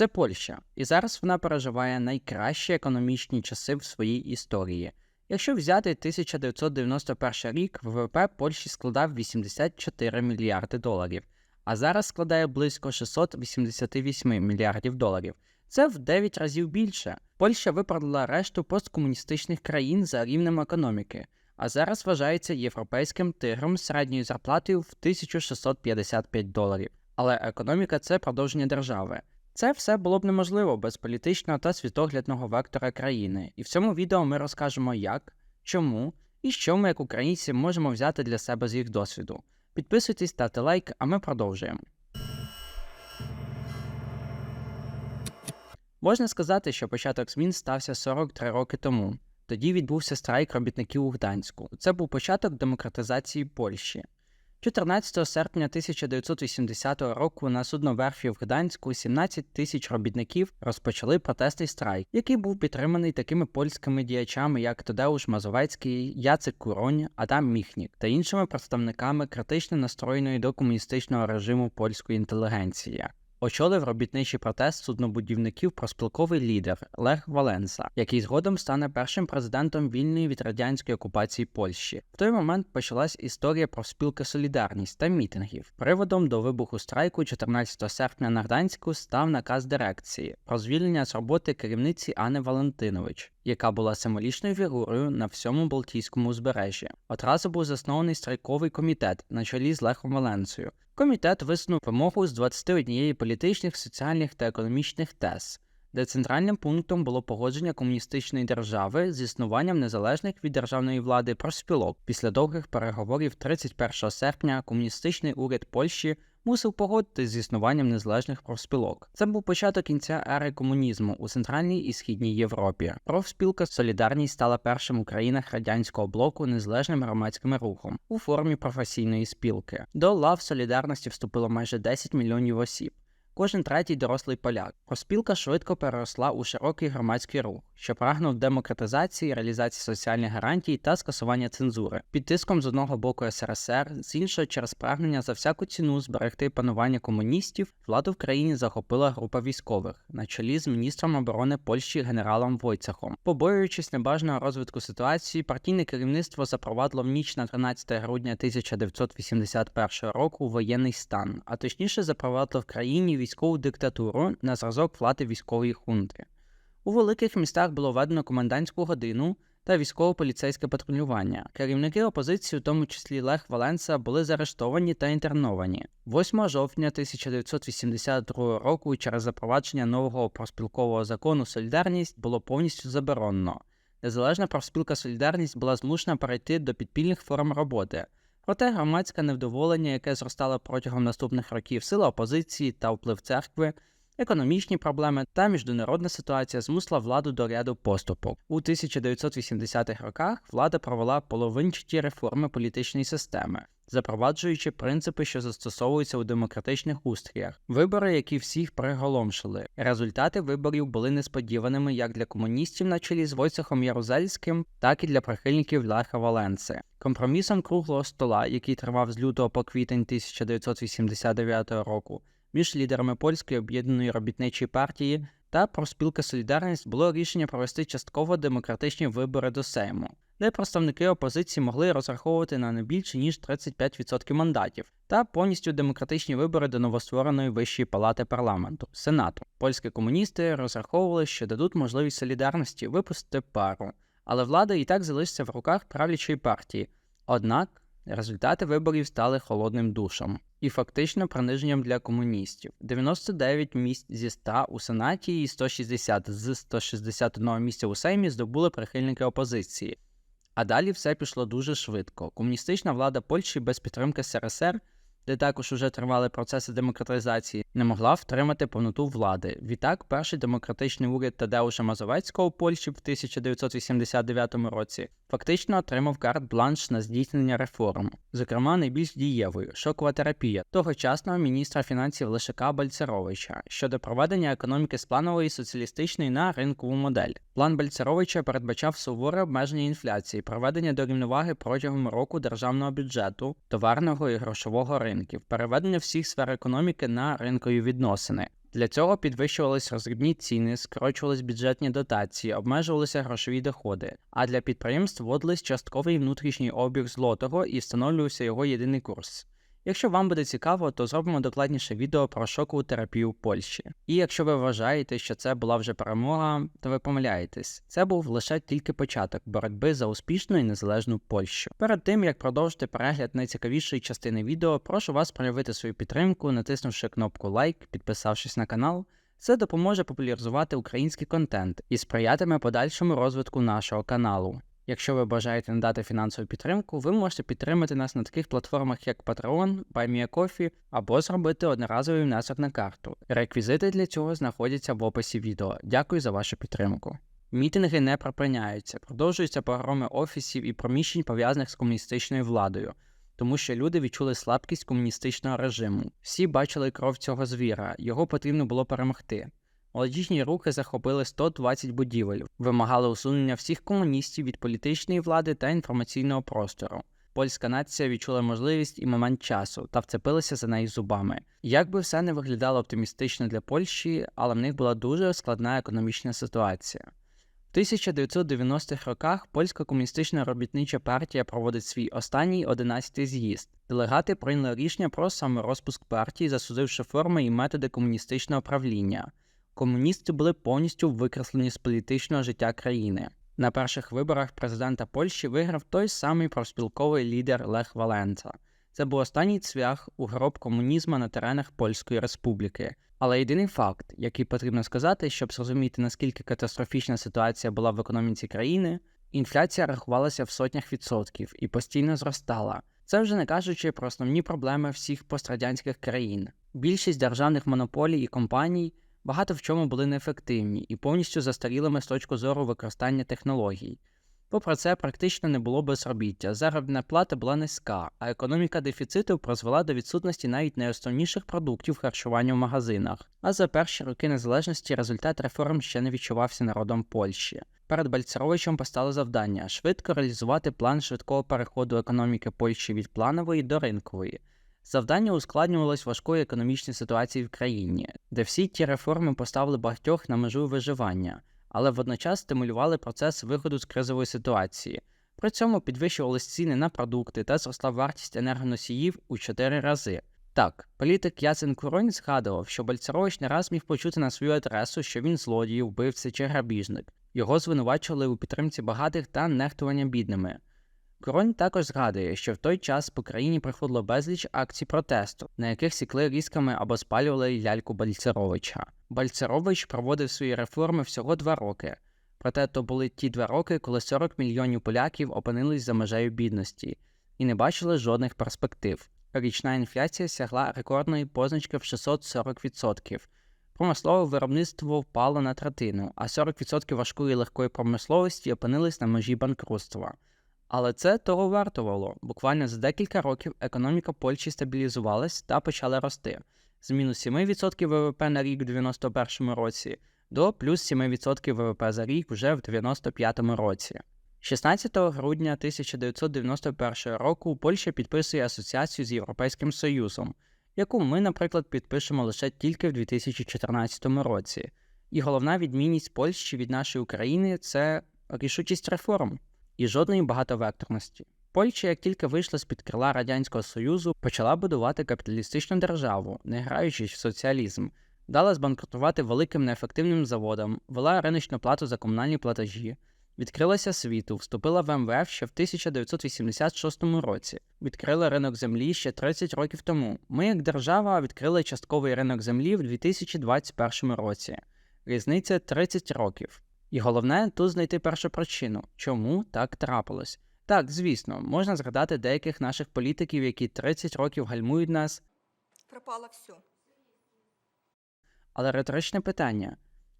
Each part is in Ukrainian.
Це Польща, і зараз вона переживає найкращі економічні часи в своїй історії. Якщо взяти 1991 рік, ВВП Польщі складав 84 мільярди доларів, а зараз складає близько 688 мільярдів доларів. Це в 9 разів більше. Польща виправдала решту посткомуністичних країн за рівнем економіки, а зараз вважається європейським тигром середньою зарплатою в 1655 доларів. Але економіка це продовження держави. Це все було б неможливо без політичного та світоглядного вектора країни, і в цьому відео ми розкажемо як, чому і що ми, як українці, можемо взяти для себе з їх досвіду. Підписуйтесь, ставте лайк, а ми продовжуємо. Можна сказати, що початок змін стався 43 роки тому. Тоді відбувся страйк робітників у Гданську. Це був початок демократизації Польщі. 14 серпня 1980 року на судноверфі в Гданську 17 тисяч робітників розпочали протестний страйк, який був підтриманий такими польськими діячами, як Тодеуш Мазовецький, Яцек Куронь, Адам Міхнік та іншими представниками критично настроєної до комуністичного режиму польської інтелігенції. Очолив робітничий протест суднобудівників проспілковий лідер Лех Валенса, який згодом стане першим президентом вільної від радянської окупації Польщі. В той момент почалась історія профспілки Солідарність та мітингів. Приводом до вибуху страйку 14 серпня на Гданську став наказ дирекції про звільнення з роботи керівниці Анни Валентинович. Яка була символічною фігурою на всьому Балтійському узбережжі. Одразу був заснований страйковий комітет на чолі з Лехом Валенцею. Комітет висунув вимогу з 21 політичних, соціальних та економічних тез, де центральним пунктом було погодження комуністичної держави з існуванням незалежних від державної влади профспілок. Після довгих переговорів 31 серпня комуністичний уряд Польщі мусив погодитись з існуванням незалежних профспілок. Це був початок кінця ери комунізму у центральній і східній Європі. Профспілка Солідарність стала першим у країнах радянського блоку незалежним громадським рухом у формі професійної спілки. До лав солідарності вступило майже 10 мільйонів осіб. Кожен третій дорослий поляк. Проспілка швидко переросла у широкий громадський рух, що прагнув демократизації, реалізації соціальних гарантій та скасування цензури, під тиском з одного боку СРСР, з іншого через прагнення за всяку ціну зберегти панування комуністів, владу в країні захопила група військових на чолі з міністром оборони Польщі генералом Войцехом. Побоюючись небажаного розвитку ситуації, партійне керівництво запровадило в ніч на 13 грудня 1981 року воєнний стан, а точніше запровадило в країні військову диктатуру на зразок влади військової хунти. У великих містах було введено комендантську годину та військово-поліцейське патрулювання. Керівники опозиції, у тому числі Лех Валенса, були заарештовані та інтерновані. 8 жовтня 1982 року через запровадження нового проспілкового закону Солідарність було повністю заборонено. Незалежна профспілка Солідарність була змушена перейти до підпільних форм роботи. Проте громадське невдоволення, яке зростало протягом наступних років, сила опозиції та вплив церкви, економічні проблеми та міжнародна ситуація змусила владу до ряду поступок. У 1980-х роках влада провела половинчаті реформи політичної системи, запроваджуючи принципи, що застосовуються у демократичних устріях, вибори, які всіх приголомшили. Результати виборів були несподіваними як для комуністів на чолі з Войцехом Ярузельським, так і для прихильників Леха Валенси. Компромісом круглого стола, який тривав з лютого по квітень 1989 року, між лідерами польської об'єднаної робітничої партії та профспілки Солідарність було рішення провести частково демократичні вибори до Сейму, де представники опозиції могли розраховувати на не більше ніж 35% мандатів, та повністю демократичні вибори до новоствореної вищої палати парламенту Сенату. Польські комуністи розраховували, що дадуть можливість солідарності випустити пару, але влада і так залишиться в руках правлячої партії. Однак результати виборів стали холодним душем і фактично приниженням для комуністів. 99 місць зі 100 у Сенаті і 160 з 161 місця у Сеймі здобули прихильники опозиції. А далі все пішло дуже швидко. Комуністична влада Польщі без підтримки СРСР, де також уже тривали процеси демократизації, не могла втримати повноту влади. Відтак, перший демократичний уряд Тадеуша Мазовецького у Польщі в 1989 році фактично отримав карт-бланш на здійснення реформ, зокрема найбільш дієвою шокова терапія тогочасного міністра фінансів Лешика Бальцеровича щодо проведення економіки з планової соціалістичної на ринкову модель. План Бальцеровича передбачав суворе обмеження інфляції, проведення до рівноваги протягом року державного бюджету, товарного і грошового ринків, переведення всіх сфер економіки на ринкові відносини. Для цього підвищувались розрібні ціни, скорочувались бюджетні дотації, обмежувалися грошові доходи, а для підприємств вводились частковий внутрішній обіг злотого і встановлювався його єдиний курс. Якщо вам буде цікаво, то зробимо докладніше відео про шокову терапію в Польщі. І якщо ви вважаєте, що це була вже перемога, то ви помиляєтесь. Це був лише тільки початок боротьби за успішну і незалежну Польщу. Перед тим як продовжити перегляд найцікавішої частини відео, прошу вас проявити свою підтримку, натиснувши кнопку лайк, підписавшись на канал. Це допоможе популяризувати український контент і сприятиме подальшому розвитку нашого каналу. Якщо ви бажаєте надати фінансову підтримку, ви можете підтримати нас на таких платформах, як Patreon, BuyMeACoffee або зробити одноразовий внесок на карту. Реквізити для цього знаходяться в описі відео. Дякую за вашу підтримку. Мітинги не припиняються, продовжуються погроми офісів і приміщень пов'язаних з комуністичною владою, тому що люди відчули слабкість комуністичного режиму. Всі бачили кров цього звіра, його потрібно було перемогти. Молодіжні рухи захопили 120 будівель, вимагали усунення всіх комуністів від політичної влади та інформаційного простору. Польська нація відчула можливість і момент часу та вцепилася за неї зубами. Як би все не виглядало оптимістично для Польщі, але в них була дуже складна економічна ситуація. В 1990-х роках польська комуністична робітнича партія проводить свій останній 11-й з'їзд. Делегати прийняли рішення про саморозпуск партії, засудивши форми і методи комуністичного правління комуністи були повністю викреслені з політичного життя країни. На перших виборах президента Польщі виграв той самий профспілковий лідер Лех Валенца. Це був останній цвях у гроб комунізму на теренах Польської Республіки. Але єдиний факт, який потрібно сказати, щоб зрозуміти наскільки катастрофічна ситуація була в економіці країни, інфляція рахувалася в сотнях відсотків і постійно зростала. Це вже не кажучи про основні проблеми всіх пострадянських країн. Більшість державних монополій і компаній багато в чому були неефективні і повністю застарілими з точки зору використання технологій. Попри це, практично не було безробіття, заробітна плата була низька, а економіка дефіциту призвела до відсутності навіть найосновніших продуктів харчування в магазинах. А за перші роки незалежності результат реформ ще не відчувався народом Польщі. Перед Бальцеровичем постало завдання швидко реалізувати план швидкого переходу економіки Польщі від планової до ринкової. Завдання ускладнювалось важкою економічною ситуацією в країні, де всі ті реформи поставили багатьох на межу виживання, але водночас стимулювали процес виходу з кризової ситуації. При цьому підвищувались ціни на продукти та зросла вартість енергоносіїв у 4 рази. Так, політик Яцен Куронь згадував, що Бальцерович не раз міг почути на свою адресу, що він злодій, вбивця чи грабіжник. Його звинувачували у підтримці багатих та нехтування бідними. Коронь також згадує, що в той час по країні приходило безліч акцій протесту, на яких сікли різками або спалювали ляльку Бальцеровича. Бальцерович проводив свої реформи всього два роки, проте то були ті два роки, коли 40 мільйонів поляків опинились за межею бідності і не бачили жодних перспектив. Річна інфляція сягла рекордної позначки в 640%. Промислове виробництво впало на третину, а 40% важкої і легкої промисловості опинились на межі банкрутства. Але це того вартувало. Буквально за декілька років економіка Польщі стабілізувалась та почала рости з мінус 7% ВВП на рік у 91 році до плюс 7% ВВП за рік вже в 95 році. 16 грудня 1991 року Польща підписує асоціацію з Європейським Союзом, яку ми, наприклад, підпишемо лише тільки в 2014 році. І головна відмінність Польщі від нашої України це рішучість реформ і жодної багатовекторності. Польща, як тільки вийшла з під крила Радянського Союзу, почала будувати капіталістичну державу, не граючись в соціалізм, дала збанкрутувати великим неефективним заводам, вела риночну плату за комунальні платежі, відкрилася світу, вступила в МВФ ще в 1986 році, відкрила ринок землі ще 30 років тому. Ми, як держава, відкрили частковий ринок землі в 2021 році. Різниця 30 років. І головне тут знайти першу причину, чому так трапилось. Так, звісно, можна згадати деяких наших політиків, які 30 років гальмують нас. Пропало все. Але риторичне питання: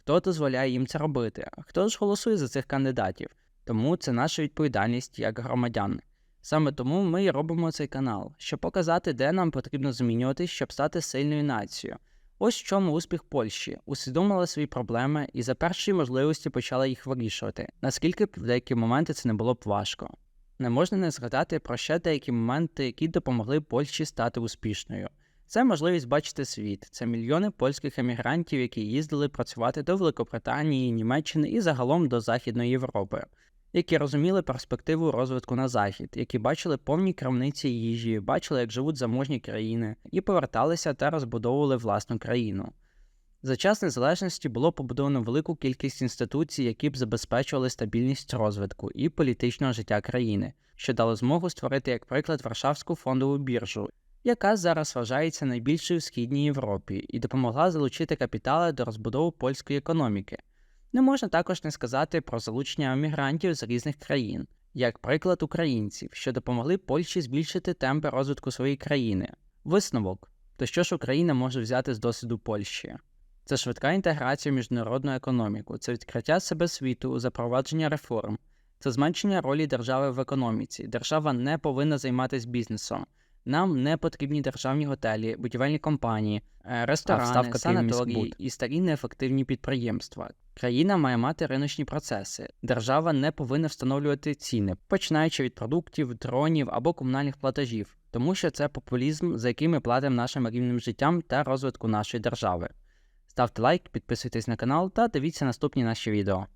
хто дозволяє їм це робити? Хто ж голосує за цих кандидатів? Тому це наша відповідальність як громадян. Саме тому ми і робимо цей канал, щоб показати, де нам потрібно змінюватись, щоб стати сильною нацією. Ось в чому успіх Польщі усвідомила свої проблеми і за першої можливості почала їх вирішувати, наскільки в деякі моменти це не було б важко. Не можна не згадати про ще деякі моменти, які допомогли Польщі стати успішною. Це можливість бачити світ. Це мільйони польських емігрантів, які їздили працювати до Великобританії, Німеччини і загалом до Західної Європи, які розуміли перспективу розвитку на захід, які бачили повні крамниці їжі, бачили, як живуть заможні країни, і поверталися та розбудовували власну країну. За час незалежності було побудовано велику кількість інституцій, які б забезпечували стабільність розвитку і політичного життя країни, що дало змогу створити, як приклад, Варшавську фондову біржу, яка зараз вважається найбільшою в східній Європі і допомогла залучити капітали до розбудови польської економіки. Не можна також не сказати про залучення емігрантів з різних країн, як приклад українців, що допомогли Польщі збільшити темпи розвитку своєї країни. Висновок то що ж Україна може взяти з досвіду Польщі? Це швидка інтеграція в міжнародну економіку, це відкриття себе світу, запровадження реформ, це зменшення ролі держави в економіці. Держава не повинна займатися бізнесом. Нам не потрібні державні готелі, будівельні компанії, е, ресторани, санаторії і старі неефективні підприємства. Країна має мати риночні процеси. Держава не повинна встановлювати ціни, починаючи від продуктів, дронів або комунальних платежів, тому що це популізм, за який ми платимо нашим рівним життям та розвитку нашої держави. Ставте лайк, підписуйтесь на канал та дивіться наступні наші відео.